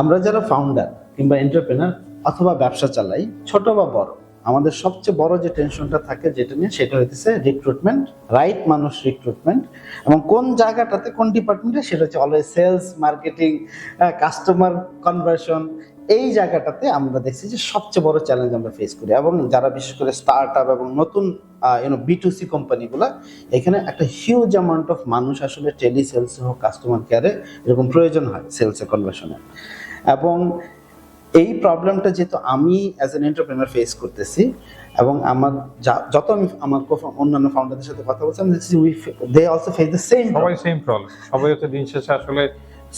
আমরা যারা ফাউন্ডার কিংবা এন্টারপ্রেনার অথবা ব্যবসা চালাই, ছোট বা বড়, আমাদের সবচেয়ে বড় যে টেনশনটা থাকে যেটা নিয়ে সেটা হইতেছে রিক্রুটমেন্ট রাইট মানুষ রিক্রুটমেন্ট এবং কোন জায়গাটাতে, কোন ডিপার্টমেন্টে সেটা হচ্ছে always sales marketing customer conversion এই জায়গাটাতে আমরা দেখছি যে সবচেয়ে বড় চ্যালেঞ্জ আমরা ফেস করি এবং যারা বিশেষ করে স্টার্ট আপ এবং নতুন ইউনো বি টু সি কোম্পানিগুলো এখানে একটা হিউজ অ্যামাউন্ট অফ মানুষ আসলে টেলি সেলস হোক কাস্টমার কেয়ারে এরকম প্রয়োজন হয় সেলসে কনভার্সনে এবং এই প্রবলেমটা যেহেতু আমি অ্যাজ এন এন্টারপ্রেনার ফেস করতেছি, এবং আমার যত আমি আমার অন্যান্য ফাউন্ডারদের সাথে কথা বলছি we they also face the same সবাই সেম প্রবলেম সবাই হচ্ছে দিন শেষে আসলে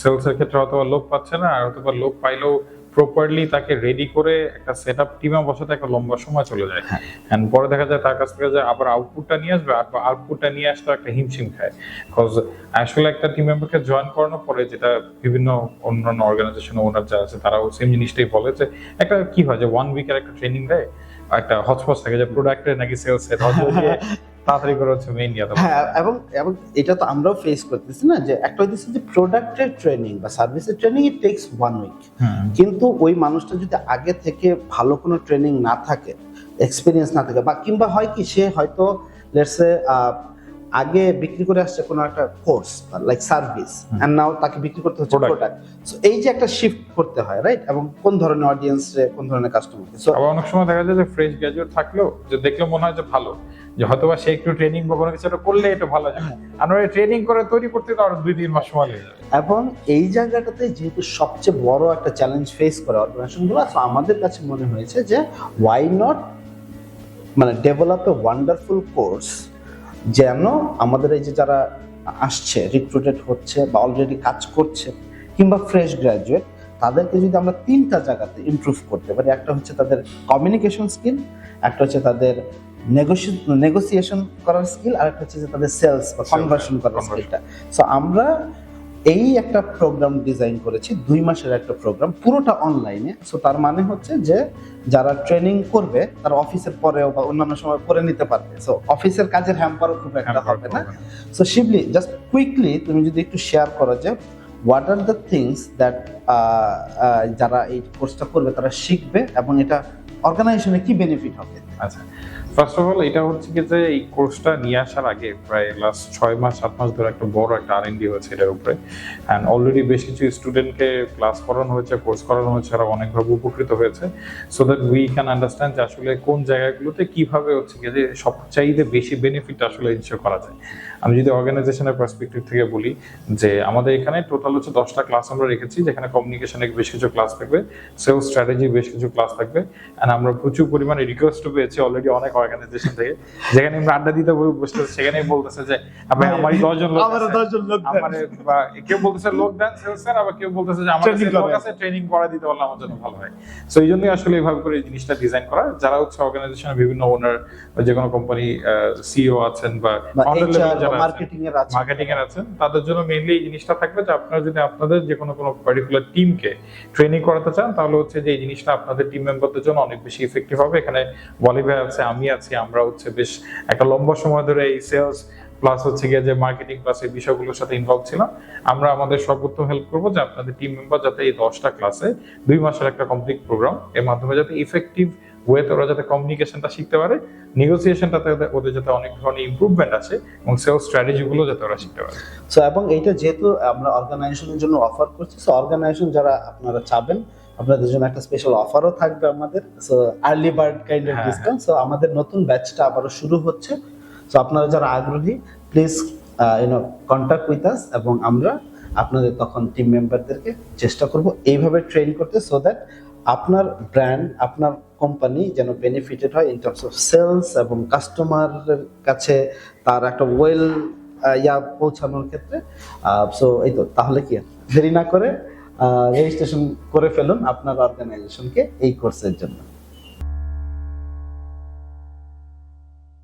সেলস এর ক্ষেত্রে অথবা লোক পাচ্ছে না, আর অথবা লোক পাইলেও প্রপারলি তাকে রেডি করে একটা সেট আপ টিমে বসাতে একটা লম্বা সময় চলে যায়। এন্ড পরে দেখা যায় তার কাছ থেকে যে আবার আউটপুটটা নিয়ে আসবে আর আউটপুটটা নিয়ে আসতে একটা হিমশিম খায়। বিকজ আসলে একটা টিম মেম্বারকে জয়েন করানোর পরে যেটা বিভিন্ন অন্যান্য অর্গানাইজেশন ওনার যারা আছে তারাও সেম জিনিসটাই বলে যে একটা কি হয় যে ওয়ান উইকের একটা ট্রেনিং দেয় একটা হটস্পট থাকে যে প্রোডাক্টের নাকি সেলস এর তাড়াতাড়ি করে হচ্ছে হ্যাঁ এবং এবং এটা তো আমরাও ফেস করতেছি না যে একটা হইতেছে যে প্রোডাক্টের ট্রেনিং বা সার্ভিসের training it takes one week কিন্তু ওই মানুষটা যদি আগে থেকে ভালো কোনো ট্রেনিং না থাকে এক্সপিরিয়েন্স না থাকে বা কিংবা হয় কি সে হয়তো লেটসে আগে বিক্রি করে আসছে কোনো একটা কোর্স লাইক সার্ভিস নাও তাকে বিক্রি করতে হচ্ছে প্রোডাক্ট সো এই যে একটা শিফট করতে হয় রাইট এবং কোন ধরনের অডিয়েন্স কোন ধরনের কাস্টমার আবার অনেক সময় দেখা যায় যে ফ্রেশ গ্রাজুয়েট থাকলেও যে দেখলে মনে হয় যে ভালো। যে হয়তোবা সে একটু ট্রেনিং বা কোনো কিছু করলে এটা ভালো যাবে আর ট্রেনিং করে তৈরি করতে তো আরও দুই তিন মাস সময় লেগে যাবে। এবং এই জায়গাটাতে যেহেতু সবচেয়ে বড় একটা চ্যালেঞ্জ ফেস করে অর্গানাইজেশনগুলো আমাদের কাছে মনে হয়েছে যে ওয়াই নট মানে ডেভেলপ এ ওয়ান্ডারফুল কোর্স যেন আমাদের এই যে যারা আসছে রিক্রুটেড হচ্ছে বা অলরেডি কাজ করছে কিংবা ফ্রেশ গ্র্যাজুয়েট তাদেরকে যদি আমরা তিনটা জায়গাতে ইমপ্রুভ করতে পারি, একটা হচ্ছে তাদের কমিউনিকেশন স্কিল একটা হচ্ছে তাদের নেগোসিয়েশন করার স্কিল আর একটা হচ্ছে যে তাদের সেলস বা কনভার্সন করার স্কিলটা সো আমরা এই একটা প্রোগ্রাম ডিজাইন করেছি দুই মাসের একটা প্রোগ্রাম পুরোটা অনলাইনে সো তার মানে হচ্ছে যে যারা ট্রেনিং করবে তারা অফিসের পরেও বা অন্যান্য সময় করে নিতে পারবে। সো অফিসের কাজের হ্যাম্পারও খুব একটা হবে না। সো শিবলি জাস্ট কুইকলি তুমি যদি একটু শেয়ার করো যে what are the things that যারা এই কোর্সটা করবে তারা শিখবে এবং এটা অর্গানাইজেশনে কি বেনিফিট হবে? আচ্ছা ফার্স্ট অফ অল এটা হচ্ছে কি যে এই কোর্সটা নিয়ে আসার আগে প্রায় লাস্ট ছয় মাস, সাত মাস ধরে একটা বড় একটা আর হয়েছে এটার উপরে। অ্যান্ড অলরেডি বেশ কিছু স্টুডেন্টকে ক্লাস করানো হয়েছে কোর্স করানো হয়েছে আর অনেকভাবে উপকৃত হয়েছে। So that we can understand যে আসলে কোন জায়গাগুলোতে কীভাবে হচ্ছে কি যে সবচাইতে বেশি বেনিফিট আসলে ইনশিওর করা যায়। আমি যদি অর্গানাইজেশনের পার্সপেক্টিভ থেকে বলি যে আমাদের এখানে টোটাল হচ্ছে দশটা ক্লাস আমরা রেখেছি, যেখানে কমিউনিকেশনের বেশ কিছু ক্লাস থাকবে সেলস স্ট্র্যাটেজি বেশ কিছু ক্লাস থাকবে। অ্যান্ড আমরা প্রচুর পরিমাণে রিকোয়েস্ট পেয়েছি অলরেডি অনেক অর্গানাইজেশন থেকে। যেখানে আমরা আড্ডা দিতে বসতেছে সেখানেই বলতেছে যে ভাই আমারই দশজন লোক আছে। দশজন লোক আমার কেউ বলতেছে লোক দেন সেলস স্যার আবার কেউ বলতেছে যে আমার লোক আছে ট্রেনিং করা দিতে পারলে আমার জন্য ভালো হয়। সো এই জন্যই আসলে এইভাবে করে এই জিনিসটা ডিজাইন করা। যারা হচ্ছে অর্গানাইজেশনের বিভিন্ন ওনার যে কোনো কোম্পানি সিইও আছেন বা বা founder যারা মার্কেটিং এর আছে মার্কেটিং এর আছেন তাদের জন্য মেইনলি এই জিনিসটা থাকবে যে আপনারা যদি আপনাদের যে কোনো কোনো পার্টিকুলার টিমকে ট্রেনিং করাতে চান তাহলে হচ্ছে যে এই জিনিসটা আপনাদের টিম মেম্বারদের জন্য অনেক বেশি ইফেক্টিভ হবে। এখানে বলি ভাই আছে, আমি আছি, আমরা হচ্ছে বেশ একটা লম্বা সময় ধরে এই সেলস প্লাস হচ্ছে গিয়ে যে মার্কেটিং প্লাস এই বিষয়গুলোর সাথে ইনভলভ ছিলাম। আমরা আমাদের সর্বোত্তম হেল্প করব যে আপনাদের টিম মেম্বার যাতে এই দশটা ক্লাসে দুই মাসের একটা কমপ্লিট প্রোগ্রাম এর মাধ্যমে যাতে ইফেক্টিভ ওয়েতে ওরা যাতে কমিউনিকেশনটা শিখতে পারে নেগোসিয়েশনটাতে ওদের যাতে অনেক ধরনের ইমপ্রুভমেন্ট আছে এবং সেলস স্ট্র্যাটেজিগুলো যাতে ওরা শিখতে পারে। সো এবং এইটা যেহেতু আমরা অর্গানাইজেশনের জন্য অফার করছি সো অর্গানাইজেশন যারা আপনারা চাবেন আপনাদের জন্য একটা স্পেশাল অফারও থাকবে আমাদের so early bird kind of. Discount so আমাদের নতুন ব্যাচটা আবারও শুরু হচ্ছে সো আপনারা যারা আগ্রহী please you know contact with us এবং আমরা আপনাদের তখন টিম মেম্বারদেরকে চেষ্টা করব এইভাবে ট্রেন করতে সো দ্যাট আপনার ব্র্যান্ড আপনার কোম্পানি যেন বেনিফিটেড হয় ইন টার্মস অফ সেলস এবং কাস্টমারের কাছে তার একটা ওয়েল ইয়া পৌঁছানোর ক্ষেত্রে সো এই তো তাহলে কি? দেরি না করে রেজিস্ট্রেশন করে ফেলুন আপনার অর্গানাইজেশনকে এই কোর্সের জন্য।